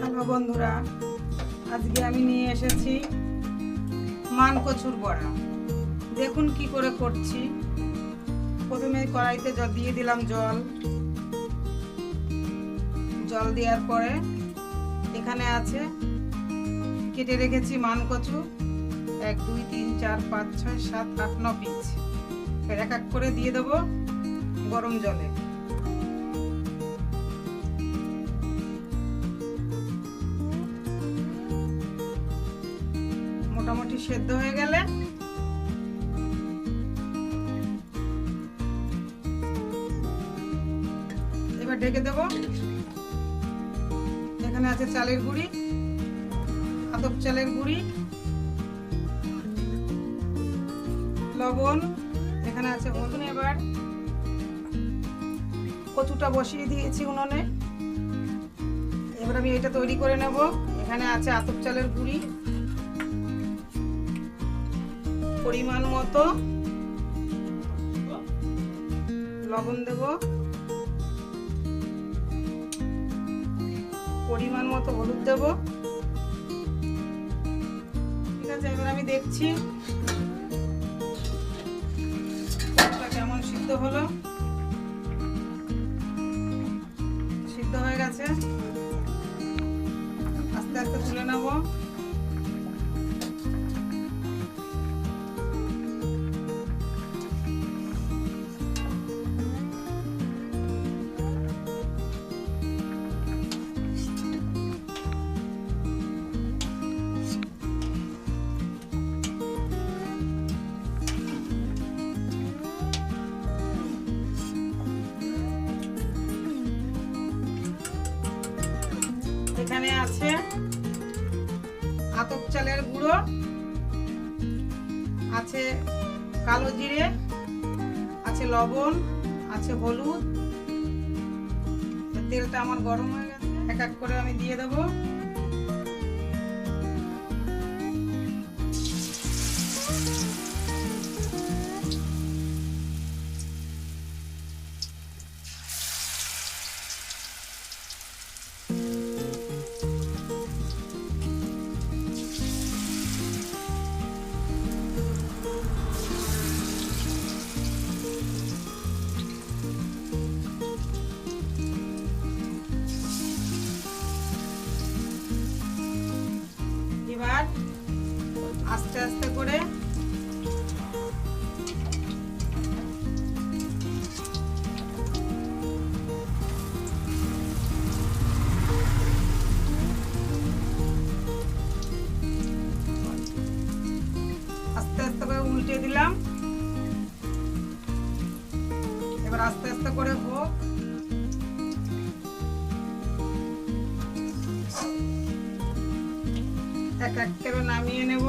Hello বন্ধুরা, আজকে আমি নিয়ে এসেছি মান কচুর বড়া। দেখুন কি করে করছি। প্রথমে কড়াইতে জল দিয়ে দিলাম জল। জল দেওয়ার পরে এখানে আছে, কেটে রেখেছি মান কচু এক, দুই, তিন, চার, পাঁচ, ছয়, সাত, আট, ন পিস। এক এক করে দিয়ে দেবো গরম জলে। মোটামুটি সেদ্ধ হয়ে গেলে এবার ঢেকে দেব। এখানে আছে চালের গুঁড়ি, আদব চালের গুঁড়ি, লবণ, এখানে আছে হলুদ এবার। কচুটা বসিয়ে দিয়েছি উনুনে। এবার আমি এটা তৈরি করে নেব। এখানে আছে আতপ চালের গুঁড়ি। পরিমাণ মতো লবণ দেব। পরিমাণ মতো হলুদ দেব। ঠিক আছে, এবার আমি দেখছি কেমন সিদ্ধ হলো। সিদ্ধ হয়ে গেছে। আস্তে আস্তে তুলে নেব। এখানে আছে আতপ চালের গুঁড়ো, আছে কালো জিরে, আছে লবণ, আছে হলুদ। তেলটা আমার গরম হয়ে গেছে, এক এক করে আমি দিয়ে দেবো। আস্তে আস্তে করে আস্তে আস্তে করে উল্টে দিলাম। এবার আস্তে আস্তে করে হোক। এক এক নামিয়ে নেব।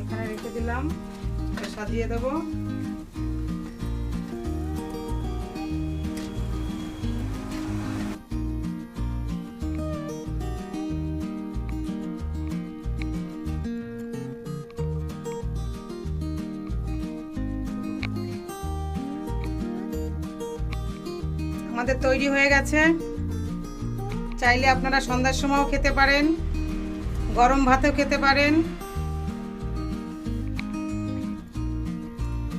এখানে রেখে দিলাম সাজিয়ে দেব। আমাদের তৈরি হয়ে গেছে। চাইলে আপনারা সন্ধ্যার সময়ও খেতে পারেন গরম ভাতেও খেতে পারেন।